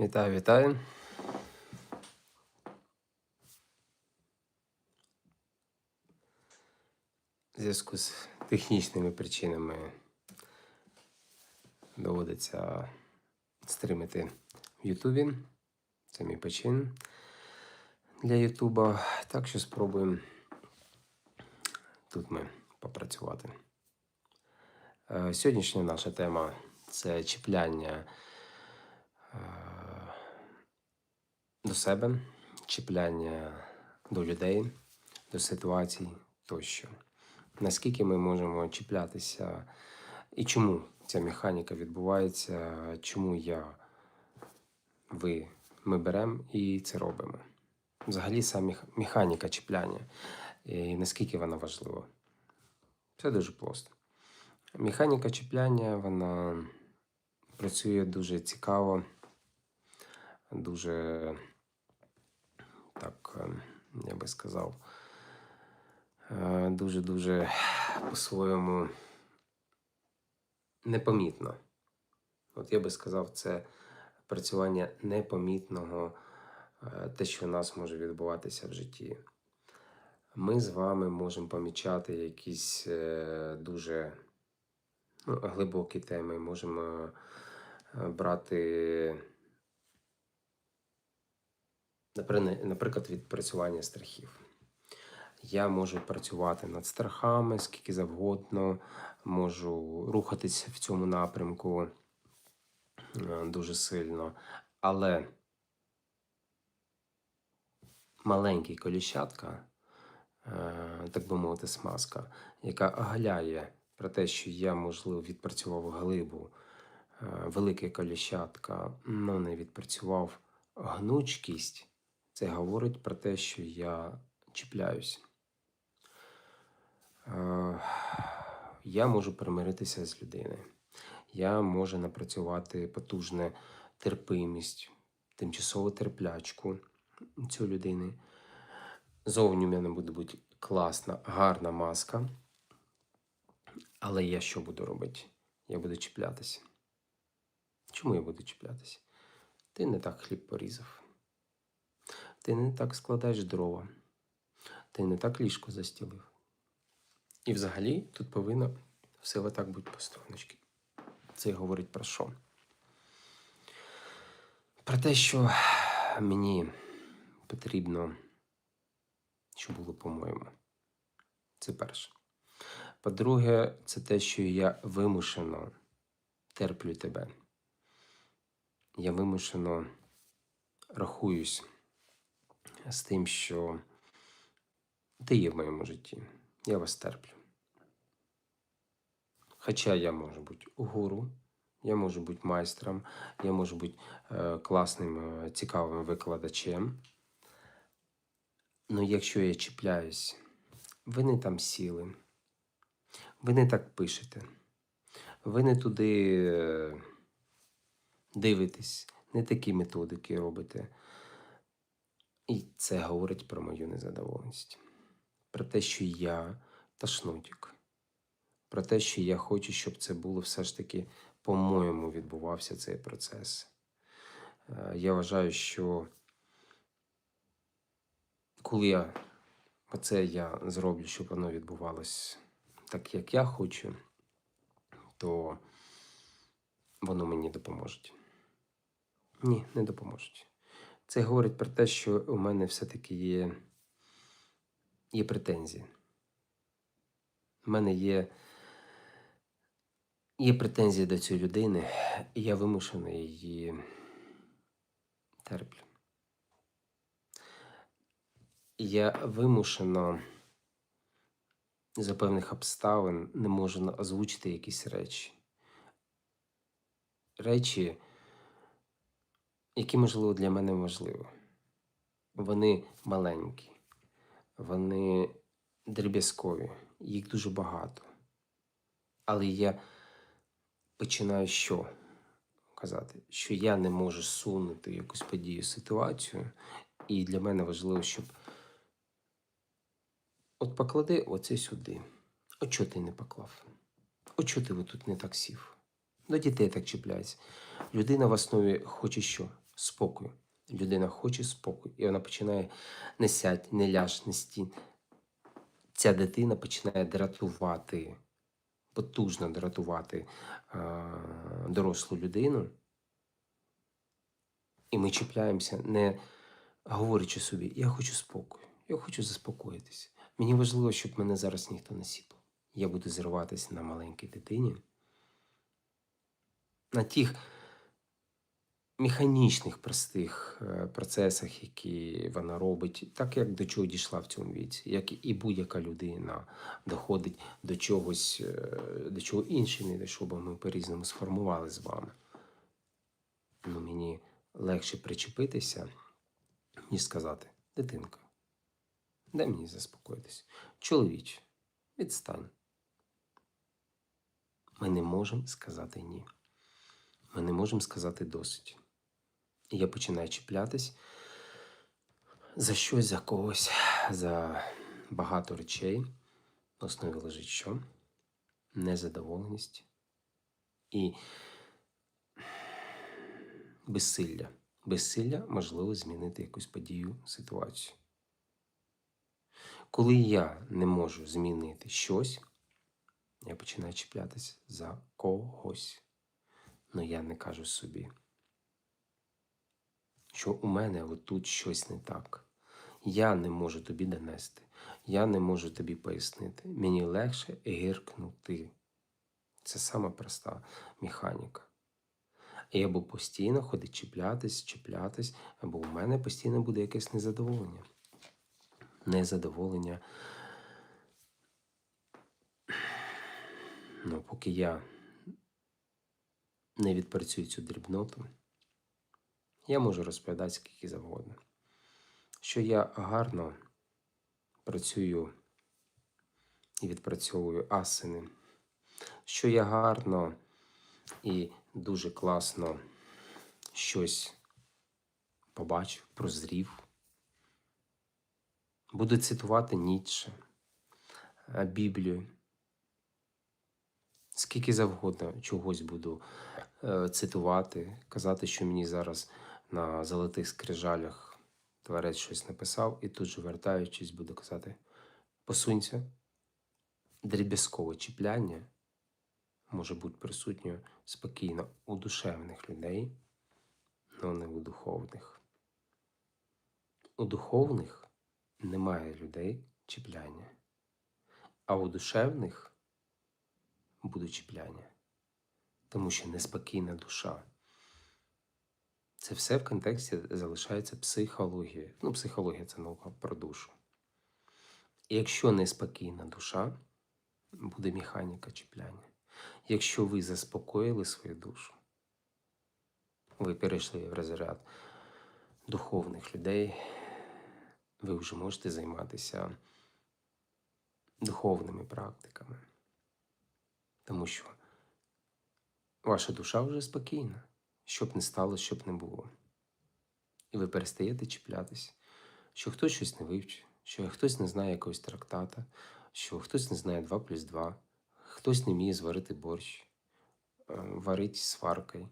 Вітаю, вітаю. В зв'язку з технічними причинами доводиться стримити в Ютубі. Це мій почин для Ютуба. Так що спробуємо тут ми попрацювати. Е, Сьогоднішня наша тема це чіпляння е, до себе, чіпляння до людей, до ситуацій тощо. Наскільки ми можемо чіплятися і чому ця механіка відбувається, чому я, ви, ми беремо і це робимо. Взагалі, сам мех- механіка чіпляння, і наскільки вона важлива. Це дуже просто. Механіка чіпляння, вона працює дуже цікаво, дуже так, е, я би сказав, е, дуже-дуже по-своєму непомітно. От я би сказав, це працювання непомітного, е, те, що у нас може відбуватися в житті. Ми з вами можемо помічати якісь е, дуже ну, глибокі теми, можемо брати, наприклад, відпрацювання страхів. Я можу працювати над страхами скільки завгодно, можу рухатися в цьому напрямку е, дуже сильно, але маленький коліщатка, е, так би мовити, смазка, яка оголяє про те, що я, можливо, відпрацював глибу, е, велике коліщатка, але не відпрацював гнучкість, це говорить про те, що я чіпляюсь. Е, Я можу примиритися з людиною. Я можу напрацювати потужне терпимість, тимчасову терплячку цю людини. Зовні в мене буде бути класна, гарна маска. Але я що буду робити? Я буду чіплятися. Чому я буду чіплятися? Ти не так хліб порізав. Ти не так складаєш дрова. Ти не так ліжко застілив. І взагалі тут повинно все отак бути по струночки. Це говорить про що? Про те, що мені потрібно, щоб було по-моєму. Це перше. По-друге, це те, що я вимушено терплю тебе. Я вимушено рахуюсь з тим, що ти є в моєму житті. Я вас терплю. Хоча я можу бути гуру, я можу бути майстром, я можу бути е, класним, е, цікавим викладачем. Ну, якщо я чіпляюсь, ви не там сіли, ви не так пишете, ви не туди е, дивитесь, не такі методики робите. І це говорить про мою незадоволеність. Про те, що я ташнутік. Про те, що я хочу, щоб це було все ж таки, по-моєму, відбувався цей процес. Е, Я вважаю, що коли я оце я зроблю, щоб воно відбувалось так, як я хочу, то воно мені допоможе. Ні, не допоможуть. Це говорить про те, що у мене все-таки є, є претензії. У мене є, є претензії до цієї людини, і я вимушений її терплю. Я вимушено за певних обставин не можу озвучити якісь речі. Речі, які, можливо, для мене важливі. Вони маленькі, вони дріб'язкові, їх дуже багато. Але я починаю що казати? Що я не можу сунути якусь подію, ситуацію, і для мене важливо, щоб от поклади оце сюди. От чого ти не поклав? От чого ти тут не так сів? До дітей так чіпляється. Людина в основі хоче що? Спокою. Людина хоче спокою, і вона починає не сядь, не ляж, не стін. Ця дитина починає дратувати, потужно дратувати е, дорослу людину. І ми чіпляємося, не говорячи собі, я хочу спокою, я хочу заспокоїтися. Мені важливо, щоб мене зараз ніхто не сіпав. Я буду зриватися на маленькій дитині, на тих механічних простих е, процесах, які вона робить, так як до чого дійшла в цьому віці, як і будь-яка людина доходить до чогось, е, до чого інший не дійшов, бо ми по-різному сформували з вами. Ну, мені легше причепитися, ніж сказати, дитинка, дай мені заспокоїтися. Чоловіче, відстань. Ми не можемо сказати ні. Ми не можемо сказати досить. Я починаю чіплятись за щось, за когось, за багато речей. В основі лежить що? Незадоволеність і безсилля. Безсилля можливо змінити якусь подію, ситуацію. Коли я не можу змінити щось, я починаю чіплятися за когось. Ну я не кажу собі, що у мене отут щось не так. Я не можу тобі донести, я не можу тобі пояснити. Мені легше гіркнути. Це сама проста механіка. І буду постійно ходити чіплятись, чіплятись, або у мене постійно буде якесь незадоволення. Незадоволення. Ну, поки я не відпрацюю цю дрібноту, я можу розповідати скільки завгодно. Що я гарно працюю і відпрацьовую асини, що я гарно і дуже класно щось побачив, прозрів. Буду цитувати Ніцше, е, Біблію. Скільки завгодно чогось буду е, цитувати, казати, що мені зараз на золотих скрижалях творець щось написав, і тут же вертаючись, буду казати: посунься, дріб'язкове чіпляння може бути присутньо спокійно у душевних людей, але не у духовних. У духовних немає людей чіпляння, а у душевних будуть чіпляння, тому що неспокійна душа. Це все в контексті залишається психологія. Ну, психологія це наука про душу. І якщо неспокійна душа, буде механіка чіпляння. Якщо ви заспокоїли свою душу, ви перейшли в розряд духовних людей, ви вже можете займатися духовними практиками. Тому що ваша душа вже спокійна, щоб не сталося, щоб не було. І ви перестаєте чіплятись, що хтось щось не вивчив, що хтось не знає якогось трактата, що хтось не знає 2 плюс 2, хтось не вміє зварити борщ, е, варить сваркою.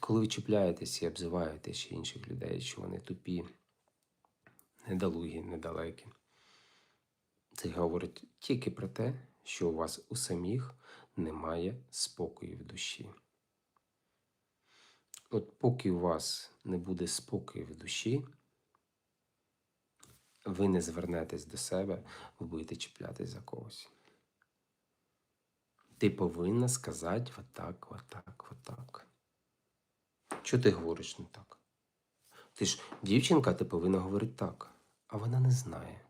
Коли ви чіпляєтесь і обзиваєте ще інших людей, що вони тупі, недолугі, недалекі, це говорить тільки про те, що у вас у самих немає спокою в душі. От поки у вас не буде спокою в душі, ви не звернетесь до себе, ви будете чіплятись за когось. Ти повинна сказати отак, отак, отак. Чого ти говориш не так? Ти ж дівчинка, ти повинна говорити так, а вона не знає.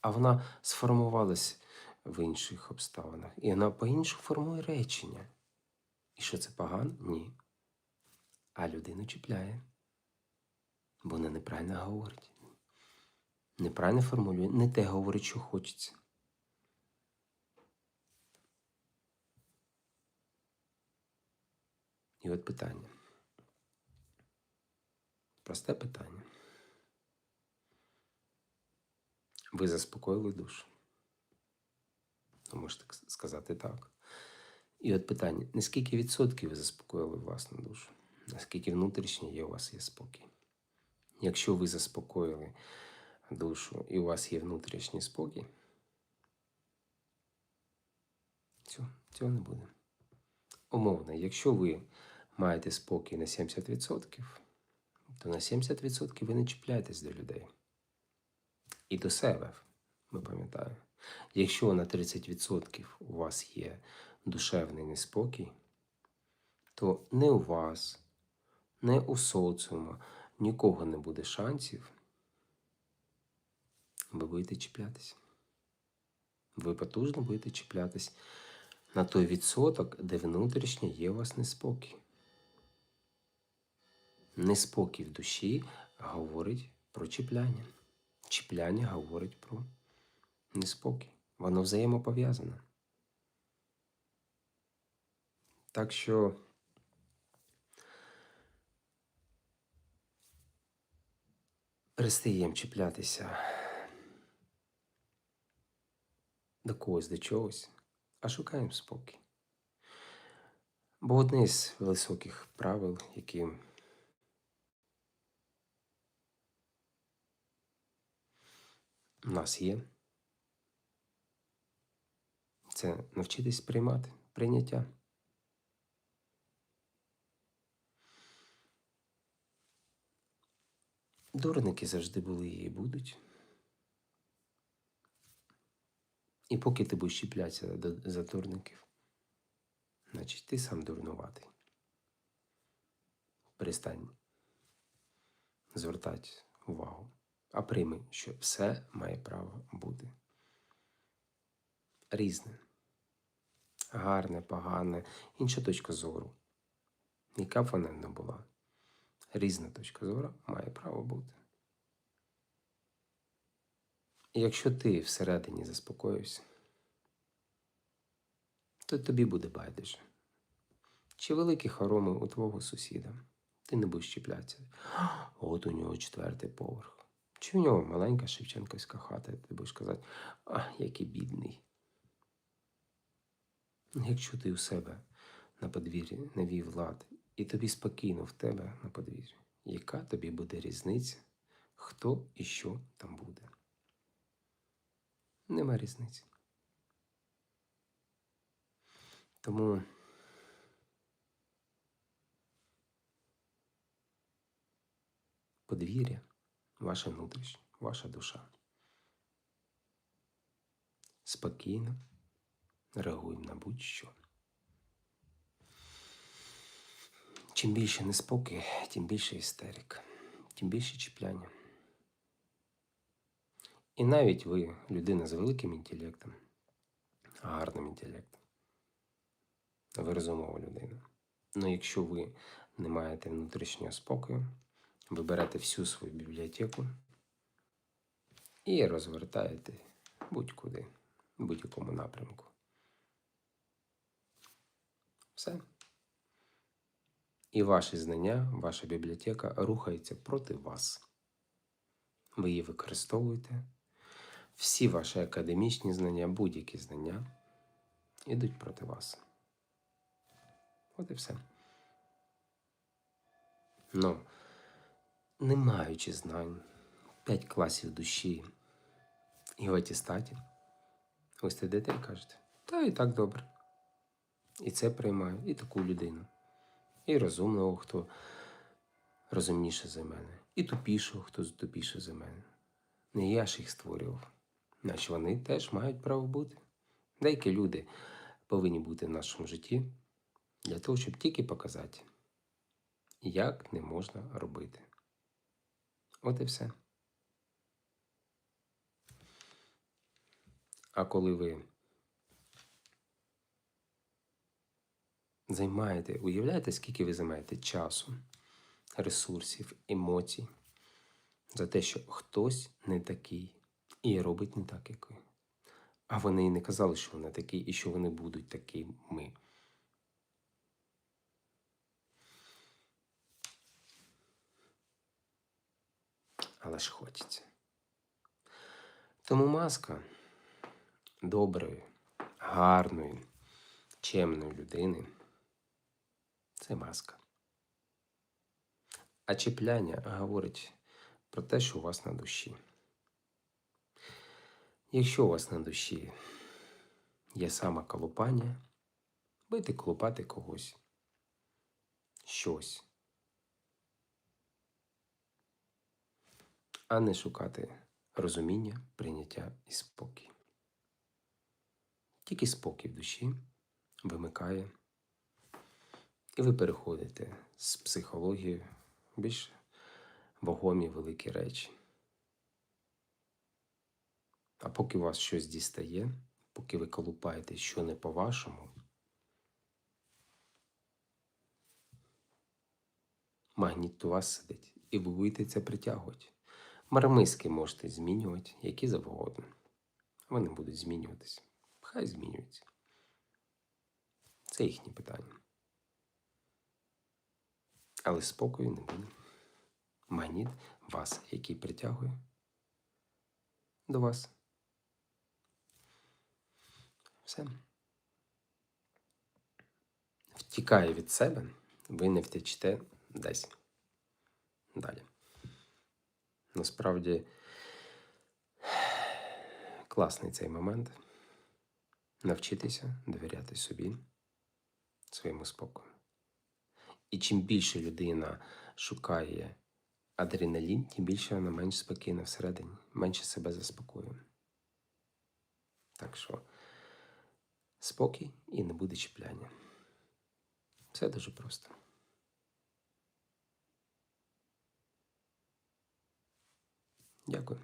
А вона сформувалась в інших обставинах. І вона по-іншому формує речення. І що це погано? Ні. А людину чіпляє. Бо вона неправильно говорить. Неправильно формулює, не те говорить, що хочеться. І от питання. Просте питання. Ви заспокоїли душу? Ви можете сказати так. І от питання: наскільки відсотків ви заспокоїли власну душу? Наскільки внутрішній є у вас є спокій. Якщо ви заспокоїли душу і у вас є внутрішній спокій, цього, цього не буде. Умовно, якщо ви маєте спокій на 70%, то на 70% ви не чіпляєтесь до людей. І до себе, ми пам'ятаємо. Якщо на 30% у вас є душевний неспокій, то не у вас, не у соціума нікого не буде шансів, ви будете чіплятися. Ви потужно будете чіплятись на той відсоток, де внутрішньо є у вас неспокій. Неспокій в душі говорить про чіпляння. Чіпляння говорить про неспокій. Воно взаємопов'язане. Так що перестаємо чіплятися до когось, до чогось, а шукаємо спокій. Бо одне з високих правил, які у нас є, це навчитись приймати прийняття. Дурники завжди були і будуть. І поки ти будеш чіплятися за дурників, значить ти сам дурнуватий. Перестань звертати увагу, а прийми, що все має право бути. Різне, гарне, погане, інша точка зору. Яка б вона не була. Різна точка зору має право бути. І якщо ти всередині заспокоївся, то тобі буде байдуже. Чи великі хороми у твого сусіда? Ти не будеш чіплятися. От у нього четвертий поверх. Чи у нього маленька Шевченківська хата, ти будеш казати, а, який бідний. Якщо ти у себе на подвір'ї навів лад, і тобі спокійно в тебе на подвір'ї, яка тобі буде різниця, хто і що там буде? Нема різниці. Тому подвір'я, ваше внутрішнє, ваша душа. Спокійно реагуємо на будь-що. Чим більше неспокій, тим більше істерик, тим більше чіпляння. І навіть ви, людина з великим інтелектом, гарним інтелектом, ви розумова людина. Ну якщо ви не маєте внутрішнього спокою, ви берете всю свою бібліотеку і розвертаєте будь-куди, в будь-якому напрямку. Все. І ваші знання, ваша бібліотека рухається проти вас. Ви її використовуєте. Всі ваші академічні знання, будь-які знання йдуть проти вас. От і все. Ну, не маючи знань, 5 класів душі і в атістаті, ви сидите і кажете, та і так добре. І це приймаю, і таку людину. І розумного, хто розумніше за мене, і тупішого, хто тупіше за мене. Не я ж їх створював. Значить, вони теж мають право бути. Деякі люди повинні бути в нашому житті для того, щоб тільки показати, як не можна робити. От і все. А коли ви займаєте, уявляєте, скільки ви займаєте часу, ресурсів, емоцій за те, що хтось не такий і робить не так, як ви. А вони і не казали, що вони такі, і що вони будуть такими. Але ж хочеться. Тому маска доброї, гарної, чемної людини це маска. А чіпляння говорить про те, що у вас на душі. Якщо у вас на душі є саме колупання, будете колупати когось, щось, а не шукати розуміння, прийняття і спокій. Тільки спокій в душі вимикає, і ви переходите з психології в більш вагомі великі речі. А поки вас щось дістає, поки ви колупаєте, що не по-вашому, магніт у вас сидить, і ви будете це притягувати. Мармиски можете змінювати, які завгодно. Вони будуть змінюватися. Хай змінюються. Це їхні питання. Але спокою не буде. Магніт вас, який притягує до вас. Все. Втікає від себе, ви не втечете десь далі. Насправді класний цей момент. Навчитися довіряти собі, своєму спокою. І чим більше людина шукає адреналін, тим більше вона менш спокійна всередині, менше себе заспокоює. Так що спокій і не буде чіпляння. Все дуже просто. Дякую.